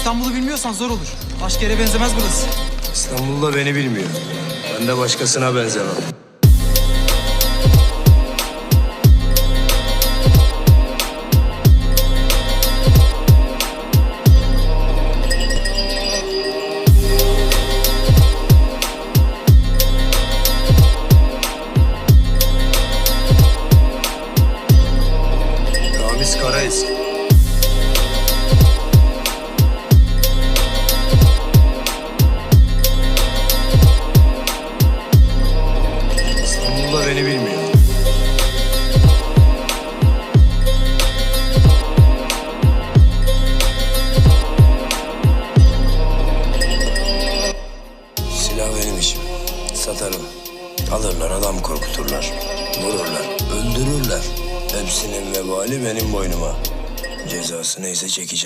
İstanbul'u bilmiyorsan zor olur. Başka yere benzemez burası. İstanbul'da beni bilmiyor. Ben de başkasına benzemem. Ramiz Karaeski. Beni bilmiyor. Silah benim işim. Satarım. Alırlar adam korkuturlar. Vururlar. Öldürürler. Hepsinin vebali benim boynuma. Cezası neyse çekeceğim.